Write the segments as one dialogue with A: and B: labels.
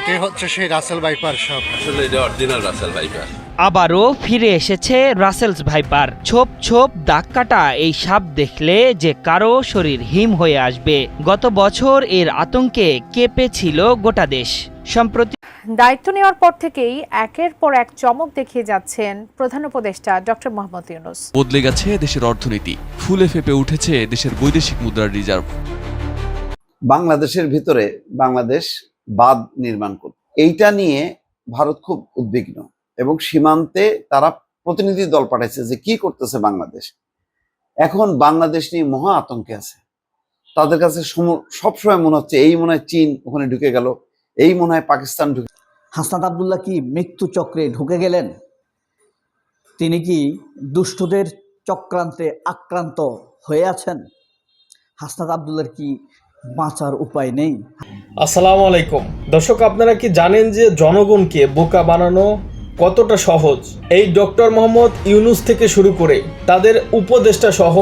A: এটাই হচ্ছে সেই রাসেল বাইপার সব
B: আসলে এটা অরিজিনাল রাসেল ভাইপার।
C: আবারও ফিরে এসেছে রাসেলস ভাইপার। ছোপ ছোপ দাগ কাটা এই সাপ দেখলে যে কারও শরীর হিম হয়ে আসবে। গত বছর এর আতঙ্কে কেঁপেছিল গোটা দেশ। সম্প্রতি
D: দায়িত্ব নেওয়ার পর থেকেই একের পর এক চমক দেখিয়ে যাচ্ছেন প্রধান উপদেষ্টা ডক্টর মোহাম্মদ ইউনুস।
E: বদলে গেছে দেশের অর্থনীতি। ফুলে ফেপে উঠেছে দেশের বৈদেশিক মুদ্রার রিজার্ভ।
F: বাংলাদেশের ভিতরে বাংলাদেশ বাঁধ নির্মাণ করবে এইটা নিয়ে ভারত খুব উদ্বিগ্ন এবং সীমান্তে তারা প্রতিনিধি দল পাঠাইছে যে কি করতেছে বাংলাদেশ। এখন বাংলাদেশ নিয়ে মহা আতঙ্কে আছে। তাদের কাছে সম- সবসময় মনে হচ্ছে এই মনে হয় চীন ওখানে ঢুকে গেল, এই মনে হয় পাকিস্তান ঢুকে
G: হাসনাত আবদুল্লাহ কি মৃত্যু চক্রে ঢুকে গেলেন? তিনি কি দুষ্টদের চক্রান্তে আক্রান্ত হয়ে আছেন? হাসনাত আবদুল্লার কি বাঁচার উপায় নেই।
H: আসসালামু আলাইকুম। দর্শক, আপনারা কি জানেন যে জনগণকে বোকা বানানো কতটা সহজ? এই ডক্টর মোহাম্মদ ইউনুস থেকে শুরু করে তাদের উপদেষ্টা সহ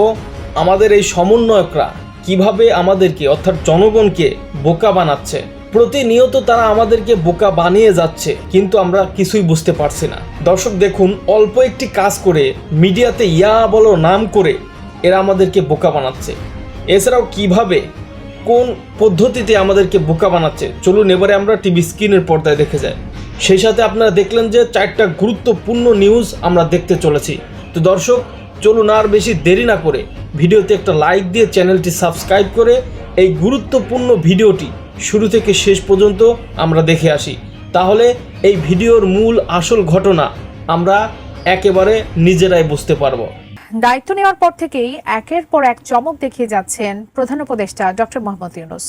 H: আমাদের এই সমন্বয়করা কীভাবে আমাদেরকে, অর্থাৎ জনগণকে বোকা বানাচ্ছে? প্রতিনিয়ত তারা আমাদেরকে বোকা বানিয়ে যাচ্ছে, কিন্তু আমরা কিছুই বুঝতে পারছি না। দর্শক, দেখুন, অল্প একটি কাজ করে মিডিয়াতে ইয়া বলো নাম করে এরা আমাদেরকে বোকা বানাচ্ছে। এছাড়াও কীভাবে কোন পদ্ধতিতে আমাদেরকে বোকা বানাচ্ছে? চলুন এবারে আমরা টিভি স্ক্রিনের পর্দায় দেখে যাই। সেই সাথে আপনারা দেখলেন যে চারটা গুরুত্বপূর্ণ নিউজ আমরা দেখতে চলেছি। তো দর্শক, চলুন আর বেশি দেরি না করে ভিডিওতে একটা লাইক দিয়ে চ্যানেলটি সাবস্ক্রাইব করে এই গুরুত্বপূর্ণ ভিডিওটি শুরু থেকে শেষ পর্যন্ত আমরা দেখে আসি। তাহলে এই ভিডিওর মূল আসল ঘটনা আমরা একেবারে নিজেরাই বুঝতে পারব।
D: দায়িত্ব নেওয়ার পর থেকেই একের পর এক চমক দেখিয়ে যাচ্ছেন প্রধান উপদেষ্টা ডক্টর মোহাম্মদ ইউনুস।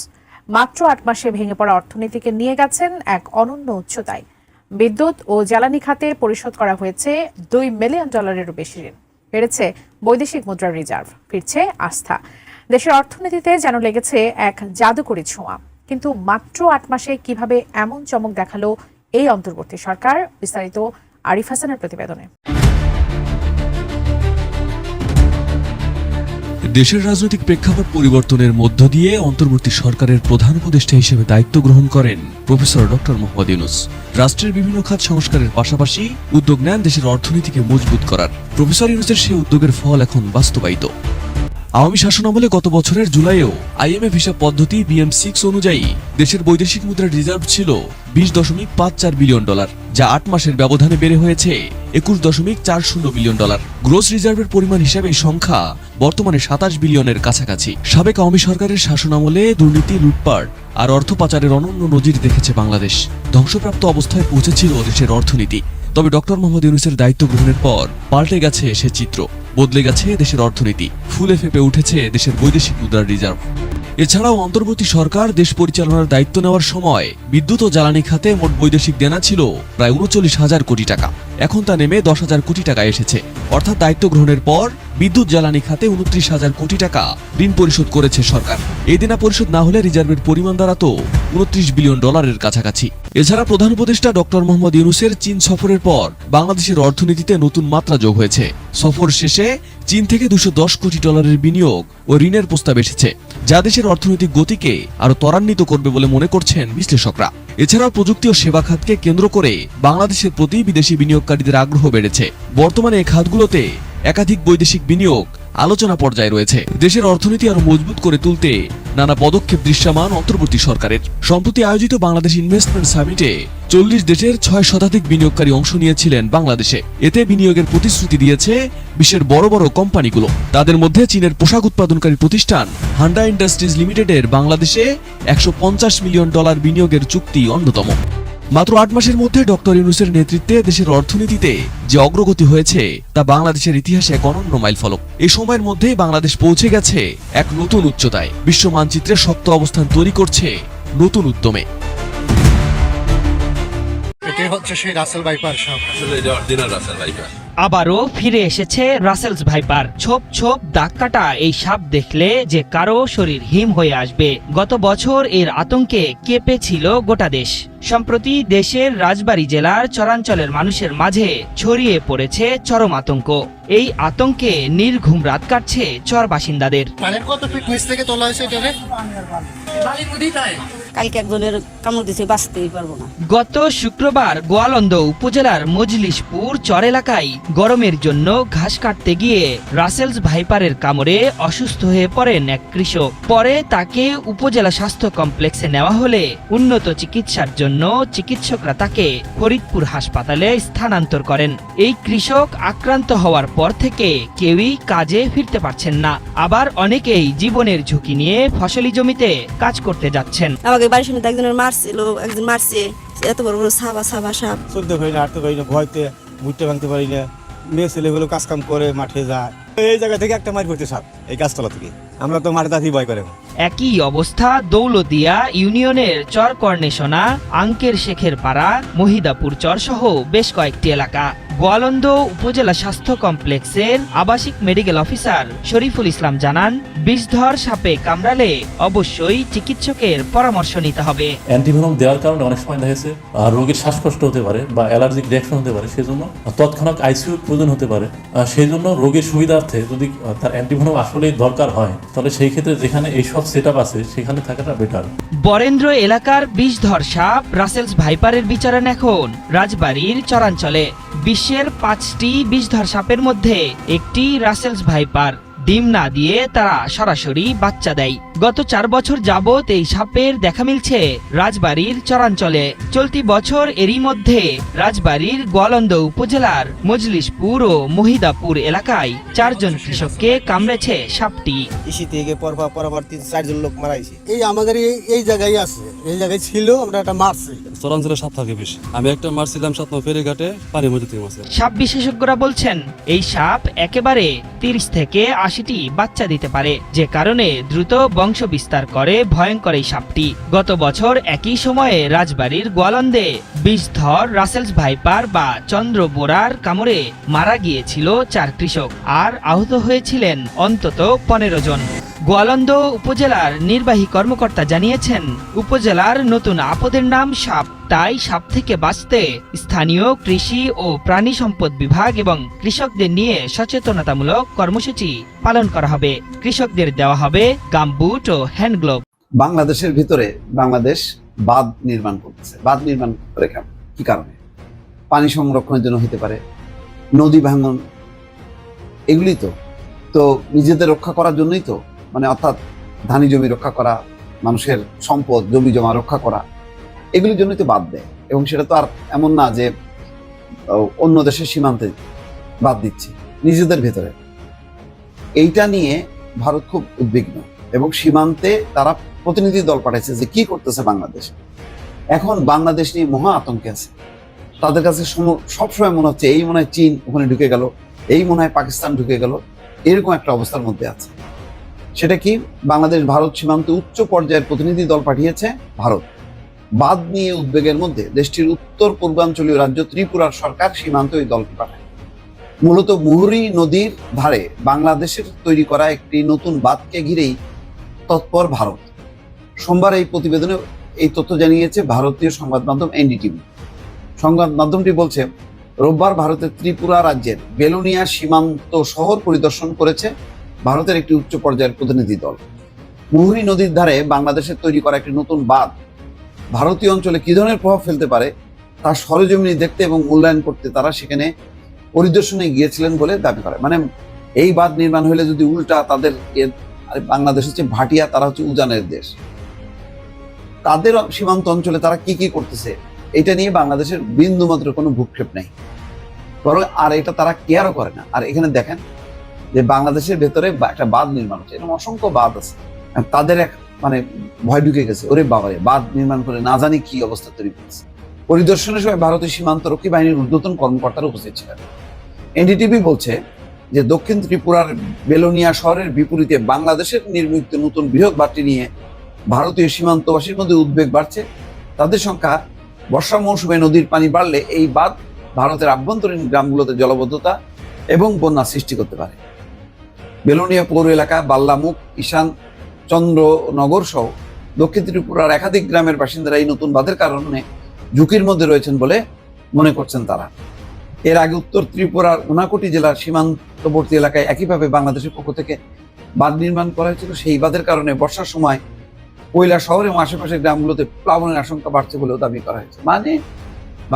D: মাত্র আট মাসে ভেঙে পড়া অর্থনীতিকে নিয়ে গেছেন এক অনন্য উচ্চতায়। বিদ্যুৎ ও জ্বালানি খাতে পরিশোধ করা হয়েছে দুই মিলিয়ন ডলারেরও বেশি ঋণ। বেড়েছে বৈদেশিক মুদ্রার রিজার্ভ, ফিরছে আস্থা। দেশের অর্থনীতিতে যেন লেগেছে এক জাদুকরি ছোঁয়া। কিন্তু মাত্র আট মাসে কীভাবে এমন চমক দেখাল এই অন্তর্বর্তী সরকার, বিস্তারিত আরিফ হাসানের প্রতিবেদনে।
E: দেশের রাজনৈতিক প্রেক্ষাপট পরিবর্তনের মধ্য দিয়ে অন্তর্বর্তী সরকারের প্রধান উপদেষ্টা হিসেবে দায়িত্ব গ্রহণ করেন প্রফেসর ডক্টর মোহাম্মদ ইউনুস। রাষ্ট্রের বিভিন্ন খাত সংস্কারের পাশাপাশি উদ্যোগ নেন দেশের অর্থনীতিকে মজবুত করার। প্রফেসর ইউনুসের সেই উদ্যোগের ফল এখন বাস্তবায়িত। আওয়ামী শাসনামলে গত বছরের জুলাইয়েও আইএমএফ হিসাব পদ্ধতি বিএম সিক্স অনুযায়ী দেশের বৈদেশিক মুদ্রার রিজার্ভ ছিল বিশ দশমিক পাঁচ চার বিলিয়ন ডলার, যা আট মাসের ব্যবধানে বেড়ে হয়েছে একুশ দশমিক চার শূন্য বিলিয়ন ডলার। গ্রোস রিজার্ভের পরিমাণ হিসাবে সংখ্যা বর্তমানে সাতাশ বিলিয়নের কাছাকাছি। সাবেক আওয়ামী সরকারের শাসনামলে দুর্নীতি, লুটপাট আর অর্থ পাচারের অনন্য নজির দেখেছে বাংলাদেশ। ধ্বংসপ্রাপ্ত অবস্থায় পৌঁছেছিল দেশের অর্থনীতি। তবে ডক্টর মোহাম্মদ ইউনুসের দায়িত্ব গ্রহণের পর পাল্টে গেছে সে চিত্র। বদলে গেছে দেশের অর্থনীতি। ফুলে ফেপে উঠেছে দেশের বৈদেশিক মুদ্রার রিজার্ভ। এছাড়াও অন্তর্বর্তী সরকার দেশ পরিচালনার দায়িত্ব নেওয়ার সময় বিদ্যুৎ ও জ্বালানি খাতে মোট বৈদেশিক দেনা ছিল প্রায় উনচল্লিশ হাজার কোটি টাকা। এখন তা নেমে দশ হাজার কোটি টাকা এসেছে। অর্থাৎ দায়িত্ব গ্রহণের পর বিদ্যুৎ জ্বালানি খাতে উনত্রিশ হাজার কোটি টাকা ঋণ পরিশোধ করেছে সরকার। এই দেনা পরিশোধ না হলে রিজার্ভের পরিমাণ দাঁড়াতো উনত্রিশ বিলিয়ন ডলারের কাছাকাছি। এছাড়া প্রধান উপদেষ্টা ডক্টর মোহাম্মদ ইউনুসের চীন সফরের পর বাংলাদেশের অর্থনীতিতে নতুন মাত্রা যোগ হয়েছে। সফর শেষে চীন থেকে দুশো কোটি ডলারের বিনিয়োগ ও ঋণের প্রস্তাব এসেছে, যা দেশের অর্থনৈতিক গতিকে আরও ত্বরান্বিত করবে বলে মনে করছেন বিশ্লেষকরা। এছাড়াও প্রযুক্তি ও সেবা খাতকে কেন্দ্র করে বাংলাদেশের প্রতি বিদেশি বিনিয়োগকারীদের আগ্রহ বেড়েছে। বর্তমানে এই খাতগুলোতে একাধিক বৈদেশিক বিনিয়োগ আলোচনা পর্যায়ে রয়েছে। দেশের অর্থনীতি আরও মজবুত করে তুলতে নানা পদক্ষেপ দৃশ্যমান অন্তর্বর্তী সরকারের। সম্প্রতি আয়োজিত বাংলাদেশ ইনভেস্টমেন্ট সামিটে চল্লিশ দেশের ছয় শতাধিক বিনিয়োগকারী অংশ নিয়েছিলেন বাংলাদেশে। এতে বিনিয়োগের প্রতিশ্রুতি দিয়েছে বিশ্বের বড় বড় কোম্পানিগুলো। তাদের মধ্যে চীনের পোশাক উৎপাদনকারী প্রতিষ্ঠান হান্ডা ইন্ডাস্ট্রিজ লিমিটেডের বাংলাদেশে একশো পঞ্চাশ মিলিয়ন ডলার বিনিয়োগের চুক্তি অন্যতম। মাত্র আট মাসের মধ্যে ডক্টর ইউনুসের নেতৃত্বে দেশের অর্থনীতিতে যে অগ্রগতি হয়েছে, তা বাংলাদেশের ইতিহাসে এক অনন্য মাইল ফলক এই সময়ের মধ্যে বাংলাদেশ পৌঁছে গেছে এক নতুন উচ্চতায়। বিশ্ব মানচিত্রে শক্ত অবস্থান তৈরি করছে নতুন উদ্যমে।
A: এটাই হচ্ছে সেই রাসেল বাইপার সব
B: আসলে এটা অরিজিনাল রাসেল ভাইপার।
C: আবারও ফিরে এসেছে রাসেলস ভাইপার। ছোপ ছোপ দাগ কাটা এই সাপ দেখলে যে কারও শরীর হিম হয়ে আসবে। গত বছর এর আতঙ্কে কেঁপেছিল গোটা দেশ। সম্প্রতি দেশের রাজবাড়ী জেলার চরাঞ্চলের মানুষের মাঝে ছড়িয়ে পড়েছে চরম আতঙ্ক। এই আতঙ্কে নির্ঘুম রাত কাটছে চর বাসিন্দাদের।
A: কত ফিট নিচ থেকে তোলা হয়েছে
I: কালকে একজনের কামড় দিছে বাঁচতেই পারব না।
C: গত শুক্রবার গোয়ালন্দ উপজেলার মজলিশপুর চর এলাকায় গরমের জন্য ঘাস কাটতে গিয়ে রাসেলস ভাইপারের কামড়ে অসুস্থ হয়ে পড়েন এক কৃষক। পরে তাকে উপজেলা স্বাস্থ্য কমপ্লেক্সে নেওয়া হলে উন্নত চিকিৎসার জন্য চিকিৎসকরা তাকে ফরিদপুর হাসপাতালে স্থানান্তর করেন। এই কৃষক আক্রান্ত হওয়ার পর থেকে কেউই কাজে ফিরতে পারছেন না। আবার অনেকেই জীবনের ঝুঁকি নিয়ে ফসলি জমিতে কাজ করতে যাচ্ছেন।
I: আমাকে বাড়ির সামনে একজনের মারছিল, একজন মারছে, এত বড় বড় সাবা সাবা সাপ।
J: চলতে পারি না হাঁটতে পারি না, ভয়তে ভুট্টা ভাঙতে পারি না। মেয়ে ছেলেগুলো কাজ কাম করে মাঠে যায়। এই জায়গা থেকে একটা মারি করতে সাপ, এই গাছতলা থেকে। আমরা তো মাঠে দাঁড়িয়ে ভয় করে।
C: একই অবস্থা দৌলদিয়া ইউনিয়নের চর কর্ণেশনা আঙ্কের শেখের পাড়া মহিদাপুর চর সহ বেশ কয়েকটি এলাকা। গোয়ালন্দ উপজেলা স্বাস্থ্য কমপ্লেক্সের আবাসিক মেডিকেল অফিসার শরীফুল ইসলাম জানান বিষধর সাপে কামড়ালে অবশ্যই চিকিৎসকের পরামর্শ নিতে হবে।
K: অ্যান্টিভেনম দেওয়ার কারণে অনেক সময় দেখা আহ, রোগীর শ্বাসকষ্ট হতে পারে বা অ্যালার্জিক রিয়াকশন হতে পারে সেজন্য তৎক্ষণাৎ আইসিইউর প্রয়োজন হতে পারে। সেই জন্য রোগীর সুবিধার্থে যদি তার অ্যান্টিভেনম আসলেই দরকার হয় তাহলে সেই ক্ষেত্রে যেখানে এইসব সেট আছে, সেখানে থাকাটা বেটার
C: বরেন্দ্র এলাকার বিষধর সাপ, রাসেলস ভাইপারের বিচারণ এখন, রাজবাড়ির চরাঞ্চলে। বিশ্বের পাঁচটি বিষধর সাপের মধ্যে একটি রাসেলস ভাইপার। ডিম না দিয়ে তারা সরাসরি বাচ্চা দেয়। গত চার বছর যাবৎ এই সাপের দেখা মিলছে রাজবাড়ির চরাঞ্চলে। চলতি বছর এরই মধ্যে রাজবাড়ির গোয়ালন্দ উপজেলার মজলিশপুর ও মহিদাপুর এলাকায় চারজন কৃষককে কামড়েছে সাপটি।
J: থেকে তিন চারজন লোক মারাইছে এই আমাদের এই জায়গায় আছে। এই জায়গায় ছিল, আমরা একটা মারছি
C: এই সাপ একেবারে তিরিশ থেকে আশিটি বাচ্চা দিতে পারে, যে কারণে দ্রুত বংশ বিস্তার করে ভয়ঙ্কর এই সাপটি। গত বছর একই সময়ে রাজবাড়ির গোয়ালন্দে বিষধর রাসেলস ভাইপার বা চন্দ্র বোরার কামড়ে মারা গিয়েছিল চার কৃষক, আর আহত হয়েছিলেন অন্তত পনেরো জন। গোয়ালন্দ উপজেলার নির্বাহী কর্মকর্তা জানিয়েছেন, উপজেলার নতুন আপদের নাম সাপ, তাই সাপ থেকে বাঁচতে স্থানীয় কৃষি ও প্রাণী সম্পদ বিভাগ এবং কৃষকদের নিয়ে সচেতনতামূলক কর্মসূচি পালন করা হবে। কৃষকদের দেওয়া হবে গামবুট ও হ্যান্ড গ্লোভ।
F: বাংলাদেশের ভিতরে বাংলাদেশ বাঁধ নির্মাণ করতেছে। বাঁধ নির্মাণ করে কি কারণে? পানি সংরক্ষণের জন্য হতে পারে, নদী ভাঙন, এগুলি তো। তো নিজেদের রক্ষা করার জন্যই তো মানে অর্থাৎ ধানি জমি রক্ষা করা, মানুষের সম্পদ, জমি জমা রক্ষা করা, এগুলির জন্যই তো বাদ দেয়। এবং সেটা তো আর এমন না যে অন্য দেশের সীমান্তে বাদ দিচ্ছে, নিজেদের ভেতরে। এইটা নিয়ে ভারত খুব উদ্বিগ্ন এবং সীমান্তে তারা প্রতিনিধি দল পাঠাইছে যে কি করতেছে বাংলাদেশ। এখন বাংলাদেশ নিয়ে মহা আতঙ্কে আছে। তাদের কাছে সম- সবসময় মনে হচ্ছে, এই মনে হয় চীন ওখানে ঢুকে গেল, এই মনে হয় পাকিস্তান ঢুকে গেল, এরকম একটা অবস্থার মধ্যে আছে। সেটা কি? বাংলাদেশ ভারত সীমান্তে উচ্চ পর্যায়ের প্রতিনিধি দল পাঠিয়েছে ভারত। বাদ নিয়ে উদ্বেগের মধ্যে দেশটির উত্তর পূর্বাঞ্চলীয় রাজ্য ত্রিপুরার সরকার সীমান্ত ওই দলকে পাঠায়। মূলত মুহুরী নদীর ধারে বাংলাদেশের তৈরি করা একটি নতুন বাঁধকে ঘিরেই তৎপর ভারত। সোমবার এই প্রতিবেদনে এই তথ্য জানিয়েছে ভারতীয় সংবাদ মাধ্যম এনডিটিভি। সংবাদ মাধ্যমটি বলছে, রোববার ভারতের ত্রিপুরা রাজ্যের বেলুনিয়া সীমান্ত শহর পরিদর্শন করেছে ভারতের একটি উচ্চ পর্যায়ের প্রতিনিধি দল। মুহুরী নদীর ধারে বাংলাদেশের তৈরি করা একটি নতুন বাঁধ। ভারতীয় অঞ্চলে কি ধরনের প্রভাব ফেলতে পারে তা সরেজমিনি দেখতে এবং মূল্যায়ন করতে তারা সেখানে পরিদর্শনে গিয়েছিলেন বলে দাবি করে। মানে এই বাঁধ নির্মাণ হলে যদি উল্টা তাদের এর বাংলাদেশ হচ্ছে ভাটিয়া, তারা হচ্ছে উজানের দেশ। তাদের সীমান্ত অঞ্চলে তারা কি কি করতেছে, এটা নিয়ে বাংলাদেশের বিন্দু মাত্র কোনো ভূক্ষেপ নেই। বরং আর এটা তারা কেয়ারও করে না। আর এখানে দেখেন যে বাংলাদেশের ভেতরে একটা বাঁধ নির্মাণ হচ্ছে। এরকম অসংখ্য বাঁধ আছে। তাদের এক মানে ভয় ঢুকে গেছে, ওরে বাবারে, বাঁধ নির্মাণ করে না জানি কি অবস্থা তৈরি করেছে। পরিদর্শনের সময় ভারতীয় সীমান্ত রক্ষী বাহিনীর ঊর্ধ্বতন কর্মকর্তারা উপস্থিত ছিলেন। এনডিটিভি বলছে যে দক্ষিণ ত্রিপুরার বেলোনিয়া শহরের বিপরীতে বাংলাদেশের নির্মিত নতুন বৃহৎ বাঁধটি নিয়ে ভারতীয় সীমান্তবাসীর মধ্যে উদ্বেগ বাড়ছে। তাদের সংখ্যা বর্ষা মৌসুমে নদীর পানি বাড়লে এই বাঁধ ভারতের আভ্যন্তরীণ গ্রামগুলোতে জলবদ্ধতা এবং বন্যা সৃষ্টি করতে পারে। বেলোনিয়া পৌর এলাকা, বাল্লামুখ, ঈশান, চন্দ্রনগর সহ দক্ষিণ ত্রিপুরার একাধিক গ্রামের বাসিন্দারা এই নতুন বাঁধের কারণে ঝুঁকির মধ্যে রয়েছেন বলে মনে করছেন তারা। এর আগে উত্তর ত্রিপুরার উনাকোটি জেলার সীমান্তবর্তী এলাকায় একইভাবে বাংলাদেশের পক্ষ থেকে বাঁধ নির্মাণ করা হয়েছিল। সেই বাঁধের কারণে বর্ষার সময় কৈলা শহর এবং আশেপাশের গ্রামগুলোতে প্লাবনের আশঙ্কা বাড়ছে বলেও দাবি করা হয়েছে। মানে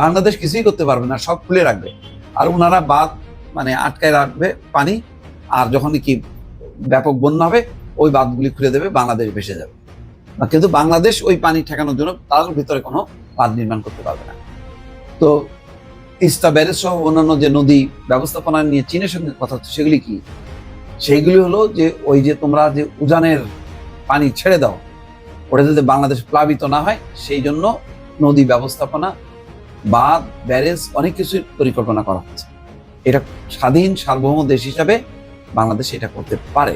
F: বাংলাদেশ কিছুই করতে পারবে না, সব খুলে রাখবে। আর ওনারা বাঁধ মানে আটকায় রাখবে পানি আর যখন কি ব্যাপক বন্যা হবে, ওই বাঁধগুলি খুলে দেবে, বাংলাদেশ ভেসে যাবে। কিন্তু বাংলাদেশ ওই পানি ঠেকানোর জন্য তার ভিতরে কোনো বাঁধ নির্মাণ করতে পারবে না। তো তিস্তা ব্যারেজ সহ অন্যান্য যে নদী ব্যবস্থাপনা নিয়ে চীনের সঙ্গে কথা হচ্ছে, সেগুলি কি? সেইগুলি হলো যে ওই যে তোমরা যে উজানের পানি ছেড়ে দাও, ওটা যাতে বাংলাদেশ প্লাবিত না হয়, সেই জন্য নদী ব্যবস্থাপনা, বাঁধ, ব্যারেজ অনেক কিছুর পরিকল্পনা করা হচ্ছে। এটা স্বাধীন সার্বভৌম দেশ হিসাবে বাংলাদেশ এটা করতে পারে।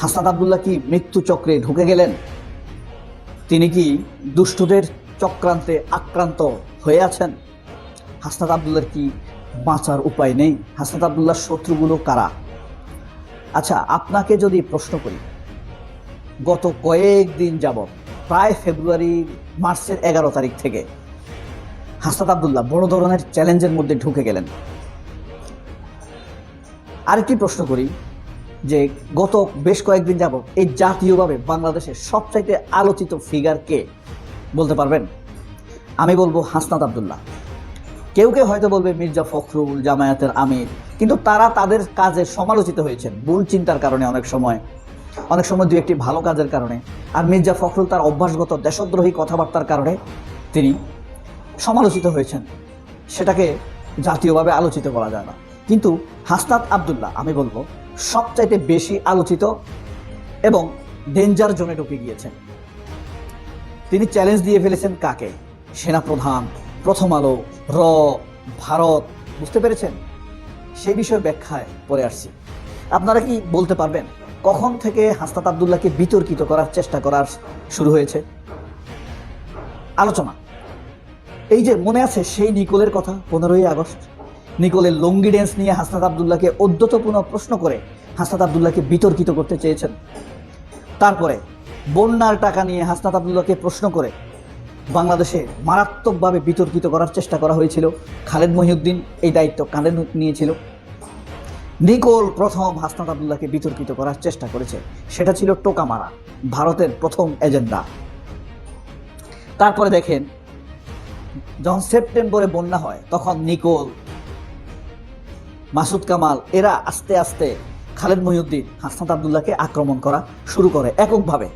G: হাসনাত আবদুল্লাহ কি মৃত্যু চক্রে ঢুকে গেলেন? তিনি কি দুষ্টদের চক্রান্তে আক্রান্ত হয়ে আছেন? হাসনাত আবদুল্লার কি বাঁচার উপায় নেই? হাসনাত আবদুল্লার শত্রুগুলো কারা? আচ্ছা আপনাকে যদি প্রশ্ন করি, গত কয়েকদিন যাবৎ, প্রায় ফেব্রুয়ারি, মার্চের এগারো তারিখ থেকে হাসনাত আবদুল্লাহ বড় ধরনের চ্যালেঞ্জের মধ্যে ঢুকে গেলেন। আরেকটি প্রশ্ন করি যে গত বেশ কয়েকদিন যাবত এই জাতীয়ভাবে বাংলাদেশের সবচাইতে আলোচিত ফিগার কে বলতে পারবেন? আমি বলব হাসনাত আবদুল্লাহ। কেউ কেউ হয়তো বলবে মির্জা ফখরুল, জামায়াতের আমির, কিন্তু তারা তাদের কাজে সমালোচিত হয়েছেন ভুল চিন্তার কারণে অনেক সময় অনেক সময় দু একটি ভালো কাজের কারণে। আর মির্জা ফখরুল তার অভ্যাসগত দেশদ্রোহী কথাবার্তার কারণে তিনি সমালোচিত হয়েছেন। সেটাকে জাতীয়ভাবে আলোচিত করা যায় না। কিন্তু হাসনাত আবদুল্লাহ, আমি বলব, সবচাইতে বেশি আলোচিত এবং ডেঞ্জার জোনে ঢুকে গিয়েছেন। তিনি চ্যালেঞ্জ দিয়ে ফেলেছেন কাকে? সেনাপ্রধান, প্রথম আলো, র, ভারত, বুঝতে পেরেছেন? সেই বিষয়ে ব্যাখ্যায় পরে আসছি। আপনারা কি বলতে পারবেন, কখন থেকে হাসনাত আবদুল্লাহকে বিতর্কিত করার চেষ্টা করার শুরু হয়েছে? আলোচনা। এই যে মনে আছে সেই নিকোলের কথা, পনেরোই আগস্ট? নিকোলের লঙ্গি ড্যান্স নিয়ে হাসনাত আবদুল্লাহকে অদ্যতপূর্ণ প্রশ্ন করে হাসনাত আবদুল্লাহকে বিতর্কিত করতে চেয়েছেন। তারপরে বন্যার টাকা নিয়ে হাসনাত আবদুল্লাহকে প্রশ্ন করে বাংলাদেশে মারাত্মকভাবে বিতর্কিত করার চেষ্টা করা হয়েছিল। খালেদ মহিউদ্দিন এই দায়িত্ব কাঁধে নিয়েছিল। নিকোল প্রথম হাসনাত আবদুল্লাহকে বিতর্কিত করার চেষ্টা করেছে। সেটা ছিল টোকা মারা ভারতের প্রথম এজেন্ডা। তারপরে দেখেন, যখন সেপ্টেম্বরে বন্যা হয়, তখন নিকোল মাসুদ কামাল, এরা আস্তে আস্তে খালেদ মহিউদ্দিন, হাসনাত আবদুল্লাহকে আক্রমণ করা শুরু করে এককভাবে।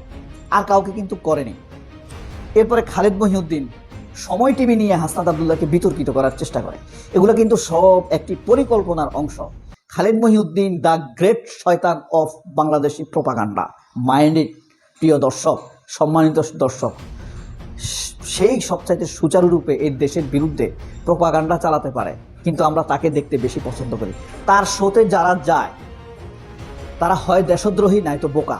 G: আর কাউকে কিন্তু করেনি। এরপরে খালেদ মহিউদ্দিন সময় টিভি নিয়ে হাসনাত আবদুল্লাহকে বিতর্কিত করার চেষ্টা করে। এগুলো কিন্তু সব একটি পরিকল্পনার অংশ। খালেদ মহিউদ্দিন দ্য গ্রেট শয়তান অফ বাংলাদেশি প্রোপাগান্ডা। মাইন্ডেড প্রিয় দর্শক, সম্মানিত দর্শক, সেই সবচাইতে সুচারুরূপে এই দেশের বিরুদ্ধে প্রোপাগান্ডা চালাতে পারে। কিন্তু আমরা তাকে দেখতে বেশি পছন্দ করি। তার শোতে যারা যায়, তারা হয় দেশদ্রোহী নয়তো বোকা।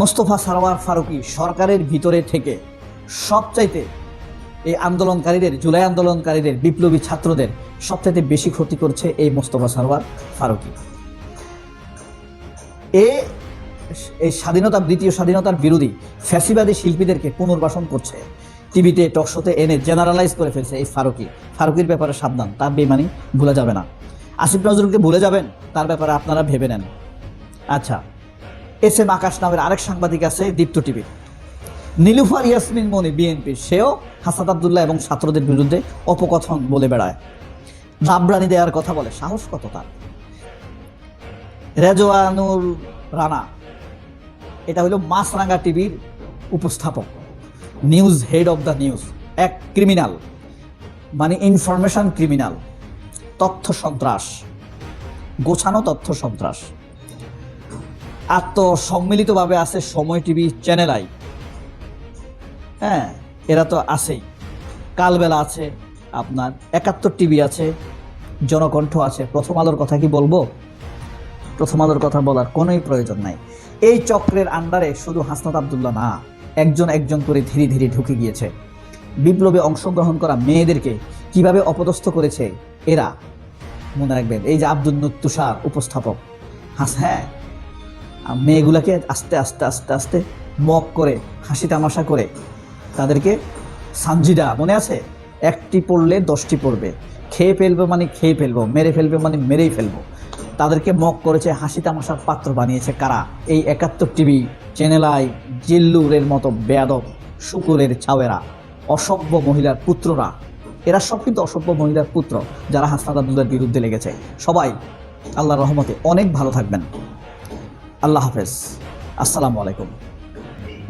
G: মোস্তফা সারোয়ার ফারুকি সরকারের ভিতরে থেকে সবচাইতে এই আন্দোলনকারীদের, জুলাই আন্দোলনকারীদের, বিপ্লবী ছাত্রদের সবচাইতে বেশি ক্ষতি করছে এই মোস্তফা সারোয়ার ফারুকি। এ এই স্বাধীনতা, দ্বিতীয় স্বাধীনতার বিরোধী ফ্যাসিবাদী শিল্পীদেরকে পুনর্বাসন করছে। টিভিতে টকশোতে এনে জেনারেলাইজ করে ফেলছে এই ফারুকি। ফারুকির ব্যাপারে সাবধান, তার বেমানি ভুলে যাবে না। আসিফ নজরুলকে ভুলে যাবেন, তার ব্যাপারে আপনারা ভেবে নেন। আচ্ছা এস এম আকাশ নামের আরেক সাংবাদিক আছে দীপ্ত টিভি। নীলুফার ইয়াসমিন মনি, বিএনপি, সেও হাসাদ আবদুল্লাহ এবং ছাত্রদের বিরুদ্ধে অপকথন বলে বেড়ায়। নাবরানি দেওয়ার কথা বলে, সাহস কত তার? রেজওয়ানুল রানা, এটা হলো মাছরাঙ্গা টিভির উপস্থাপক। News head of the news, এক ক্রিমিনাল মানে ইনফরমেশন ক্রিমিনাল, তথ্য সন্ত্রাস, গোছানো তথ্য সন্ত্রাস। আর তো সম্মিলিতভাবে আছে সময় টিভি চ্যানেল আই। হ্যাঁ এরা তো আছেই। কালবেলা আছে, আপনার একাত্তর টিভি আছে, জনকণ্ঠ আছে। প্রথম আলোর কথা কি বলব? প্রথম আলোর কথা বলার কোনোই প্রয়োজন নাই। এই চক্রের আন্ডারে শুধু হাসনাত আবদুল্লাহ না একজন একজন করে ধীরে ধীরে ঢুকে গিয়েছে। বিপ্লবে অংশগ্রহণ করা মেয়েদেরকে কীভাবে অপদস্থ করেছে এরা? মনে রাখবেন, এই যে আব্দুল তুষার উপস্থাপক। হাস হ্যাঁ মেয়েগুলাকে আস্তে আস্তে আস্তে আস্তে মক করে, হাসি তামাশা করে তাদেরকে সানজিদা, মনে আছে? একটি পড়লে দশটি পড়বে। খেয়ে ফেলবে মানে খেয়ে ফেলব, মেরে ফেলবে মানে মেরেই ফেলব। তাদেরকে মক করেছে, হাসি তামাশার পাত্র বানিয়েছে কারা? এই একাত্তর টিভি চ্যানেল আই জিল্লুরের মতো বেয়াদব, শুকুরের ছাওয়েরা, অসভ্য মহিলার পুত্ররা। এরা সব কিন্তু অসভ্য মহিলার পুত্র যারা হাসনাত বিরুদ্ধে লেগেছে। সবাই আল্লাহর রহমতে অনেক ভালো থাকবেন। আল্লাহ হাফেজ। আসসালামু আলাইকুম।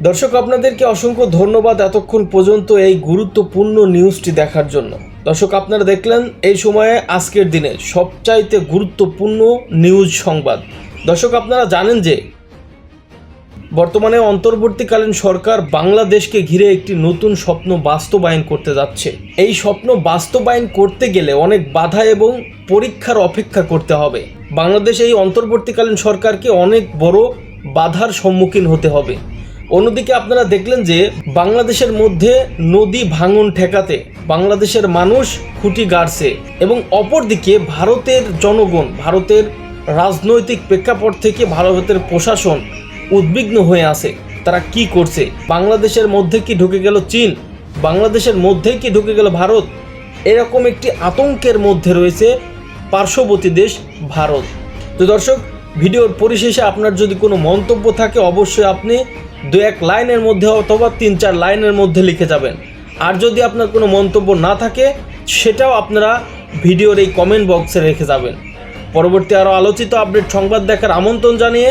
H: দর্শক, আপনাদেরকে অসংখ্য ধন্যবাদ এতক্ষণ পর্যন্ত এই গুরুত্বপূর্ণ নিউজটি দেখার জন্য। দর্শক, আপনারা দেখলেন এই সময়ে আজকের দিনে সবচাইতে গুরুত্বপূর্ণ নিউজ সংবাদ। দর্শক, আপনারা জানেন যে বর্তমানে অন্তর্বর্তীকালীন সরকার বাংলাদেশকে ঘিরে একটি নতুন স্বপ্ন বাস্তবায়ন করতে যাচ্ছে। এই স্বপ্ন বাস্তবায়ন করতে গেলে অনেক বাধা এবং পরীক্ষার অপেক্ষা করতে হবে। বাংলাদেশ এই অন্তর্বর্তীকালীন সরকারকে অনেক বড় বাধার সম্মুখীন হতে হবে। অন্যদিকে আপনারা দেখলেন যে, বাংলাদেশের মধ্যে নদী ভাঙন ঠেকাতে বাংলাদেশের মানুষ খুঁটি গাড়ছে এবং অপরদিকে ভারতের জনগণ, ভারতের রাজনৈতিক প্রেক্ষাপট থেকে ভারতের প্রশাসন উদ্বিগ্ন হয়ে আছে। তারা কি করছে? বাংলাদেশের মধ্যে কি ঢুকে গেল চীন? বাংলাদেশের মধ্যেই কি ঢুকে গেল ভারত? এরকম একটি আতঙ্কের মধ্যে রয়েছে পার্শ্ববর্তী দেশ ভারত। তো দর্শক, ভিডিওর পরিশেষে আপনার যদি কোনো মন্তব্য থাকে, অবশ্যই আপনি দু এক লাইনের মধ্যে অথবা তিন চার লাইনের মধ্যে লিখে যাবেন। আর যদি আপনার কোনো মন্তব্য না থাকে, সেটাও আপনারা ভিডিওর এই কমেন্ট বক্সে রেখে যাবেন। পরবর্তী আরও আলোচিত আপডেট সংবাদ দেখার আমন্ত্রণ জানিয়ে